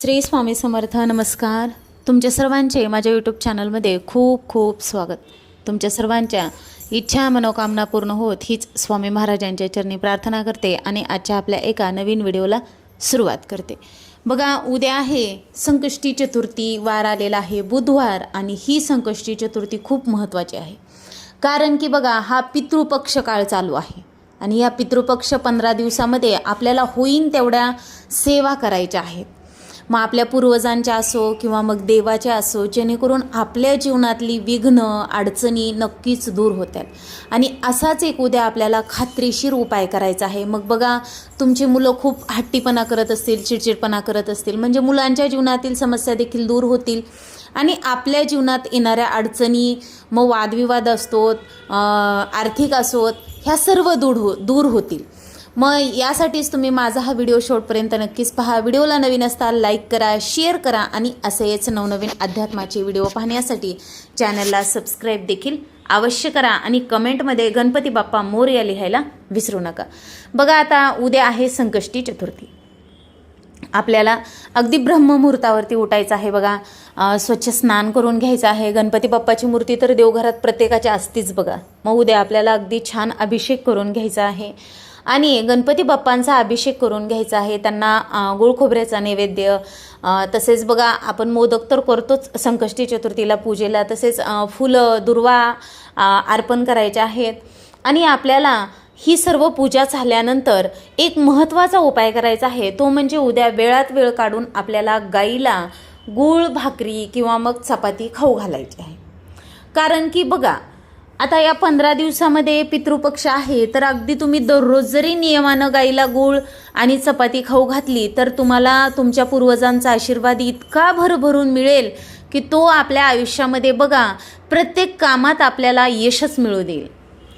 श्री स्वामी समर्थ नमस्कार. तुमच्या सर्वांचे माझ्या यूट्यूब चॅनलमध्ये खूप खूप स्वागत. तुमच्या सर्वांच्या इच्छा मनोकामना पूर्ण होत हीच स्वामी महाराजांच्या चरणी प्रार्थना करते आणि आजच्या आपल्या एका नवीन व्हिडिओला सुरुवात करते. बघा उद्या आहे संकष्टी चतुर्थी वार आलेला आहे बुधवार आणि ही संकष्टी चतुर्थी खूप महत्त्वाची आहे. कारण की बघा हा पितृपक्ष काळ चालू आहे आणि या पितृपक्ष पंधरा दिवसामध्ये आपल्याला होईन तेवढ्या सेवा करायच्या आहेत. मग आपल्या पूर्वजांच्या असो किंवा मग देवाच्या असो जेणेकरून आपल्या जीवनातली विघ्न अडचणी नक्कीच दूर होतात. आणि असाच एक उद्या आपल्याला खात्रीशीर उपाय करायचा आहे. मग बघा तुमची मुलं खूप हट्टीपणा करत असतील चिडचिडपणा करत असतील. म्हणजे मुलांच्या जीवनातील समस्या देखील दूर होतील. आणि आपल्या जीवनात येणाऱ्या अडचणी मग वादविवाद असतोत आर्थिक असोत ह्या सर्व दूर हो दूर होतील. मग यासाठीच तुम्ही माझा हा व्हिडिओ शेवटपर्यंत नक्कीच पहा. व्हिडिओला नवीन असता लाईक करा शेअर करा आणि असेच नवनवीन अध्यात्माचे व्हिडिओ पाहण्यासाठी चॅनलला सबस्क्राईब देखील अवश्य करा आणि कमेंटमध्ये गणपती बाप्पा मोर्या लिहायला विसरू नका. बघा आता उद्या आहे संकष्टी चतुर्थी. आपल्याला अगदी ब्रह्ममुहूर्तावरती उठायचं आहे बघा. स्वच्छ स्नान करून घ्यायचं आहे. गणपती बाप्पाची मूर्ती तर देवघरात प्रत्येकाच्या असतीच बघा. मग उद्या आपल्याला अगदी छान अभिषेक करून घ्यायचा आहे. आणि गणपती बाप्पांचा अभिषेक करून घ्यायचा आहे. त्यांना गुळ खोबऱ्याचा नैवेद्य तसेच बघा आपण मोदक तर करतोच संकष्टी चतुर्थीला पूजेला तसेच फुलं दुर्वा अर्पण करायचे आहेत. आणि आपल्याला ही सर्व पूजा झाल्यानंतर एक महत्त्वाचा उपाय करायचा आहे. तो म्हणजे उद्या वेळात वेळ काढून आपल्याला गाईला गूळ भाकरी किंवा मग चपाती खाऊ घालायची आहे. कारण की बघा आता या पंधरा दिवसामध्ये पितृपक्ष आहे तर अगदी तुम्ही दररोज जरी नियमानं गाईला गूळ आणि चपाती खाऊ घातली तर तुम्हाला तुमच्या पूर्वजांचा आशीर्वाद इतका भरभरून मिळेल की तो आपल्या आयुष्यामध्ये बघा प्रत्येक कामात आपल्याला यशच मिळू देईल.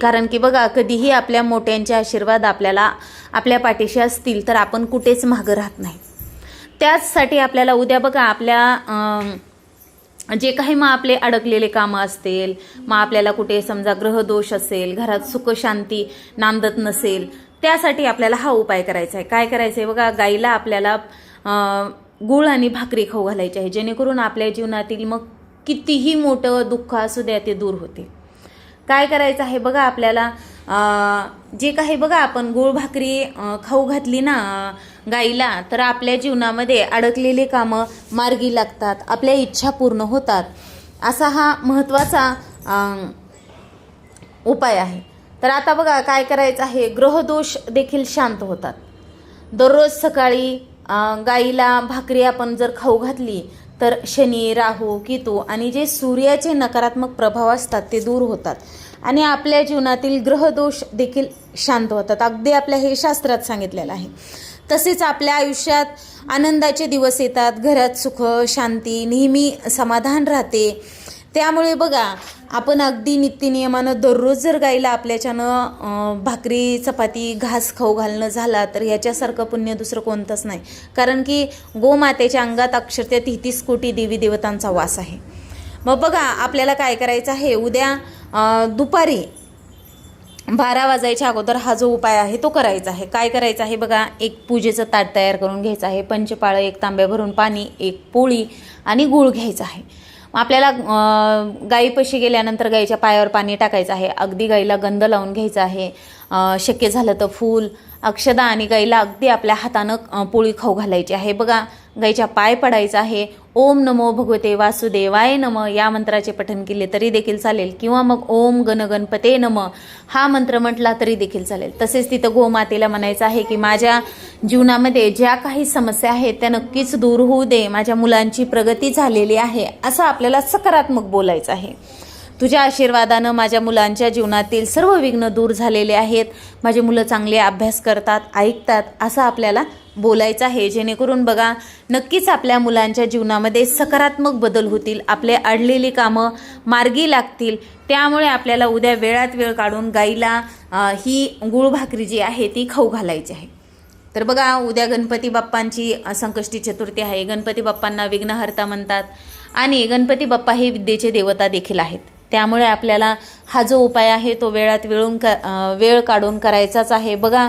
कारण की बघा कधीही आपल्या मोठ्यांचे आशीर्वाद आपल्याला आपल्या पाठीशी असतील तर आपण कुठेच मागं राहत नाही. त्याचसाठी आपल्याला उद्या बघा आपल्या जे काही मग आपले अडकलेले कामं असतील मग आपल्याला कुठे समजा ग्रहदोष असेल घरात सुखशांती नांदत नसेल त्यासाठी आपल्याला हा उपाय करायचा आहे. काय करायचं आहे बघा गाईला आपल्याला गुळ आणि भाकरी खाऊ घालायची आहे. जेणेकरून आपल्या जीवनातील मग कितीही मोठं दुःख असू द्या ते दूर होते काय करायचं आहे? बघा आपल्याला जे काही बघा आपण गुळ भाकरी खाऊ घातली ना गाईला तर आपल्या जीवनामध्ये अडकलेले कामं मार्गी लागतात आपल्या इच्छा पूर्ण होतात. असा हा महत्त्वाचा उपाय आहे. तर आता बघा काय करायचं आहे ग्रहदोष देखील शांत होतात. दररोज सकाळी गाईला भाकरी आपण जर खाऊ घातली तर शनी राहू केतू आणि जे सूर्याचे नकारात्मक प्रभाव असतात ते दूर होतात. आणि आपल्या जीवनातील ग्रहदोष देखील शांत होतात. अगदी आपल्या हे शास्त्रात सांगितलेलं आहे. तसेच आपल्या आयुष्यात आनंदाचे दिवस येतात घरात सुख शांती नेहमी समाधान राहते. त्यामुळे बघा आपण अगदी नित्यनियमानं दररोज जर गाईला आपल्याच्यानं भाकरी चपाती घास खाऊ घालणं झाला तर ह्याच्यासारखं पुण्य दुसरं कोणतंच नाही. कारण की गोमातेच्या अंगात अक्षरशः तेहतीस कोटी देवी देवतांचा वास आहे. मग बघा आपल्याला काय करायचं आहे? उद्या दुपारी बारा वाजायच्या अगोदर हा जो उपाय आहे तो करायचा आहे. काय करायचं आहे बघा? एक पूजेचं ताट तयार करून घ्यायचं आहे. पंचपाळं एक तांब्या भरून पाणी एक पोळी आणि गूळ घ्यायचा आहे. मग आपल्याला गाईपाशी गेल्यानंतर गाईच्या पायावर पाणी टाकायचं आहे. अगदी गाईला गंध लावून घ्यायचं आहे. शक्य झालं तर फूल अक्षदा आणि गाईला अगदी आपल्या हातानं पोळी खाऊ घालायची आहे. बघा गाईच्या पाय पडायचा आहे. ओम नमो भगवते वासुदेवाय नम. या मंत्राचे पठन केले तरी देखील चालेल. किंवा मग ओम गण गणपते नम. हा मंत्र म्हटला तरी देखील चालेल. तसेच तिथं गोमातेला म्हणायचं आहे की माझ्या जीवनामध्ये ज्या काही समस्या आहेत त्या नक्कीच दूर होऊ दे. माझ्या मुलांची प्रगती झालेली आहे. असं आपल्याला सकारात्मक बोलायचं आहे. तुझ्या आशीर्वादानं माझ्या मुलांच्या जीवनातील सर्व विघ्न दूर झालेले आहेत. माझे मुलं चांगले अभ्यास करतात ऐकतात असं आपल्याला बोलायचं आहे. जेणेकरून बघा नक्कीच आपल्या मुलांच्या जीवनामध्ये सकारात्मक बदल होतील. आपले अडलेली कामं मार्गी लागतील. त्यामुळे आपल्याला उद्या वेळात वेळ काढून गाईला ही गुळ भाकरी जी आहे ती खाऊ घालायची आहे. तर बघा उद्या गणपती बाप्पांची संकष्टी चतुर्थी आहे. गणपती बाप्पांना विघ्नहर्ता म्हणतात आणि गणपती बाप्पा हे विद्येचे देवता देखील आहेत. त्यामुळे आपल्याला हा जो उपाय आहे तो वेळात वेळून क वेळ काढून करायचाच आहे. बघा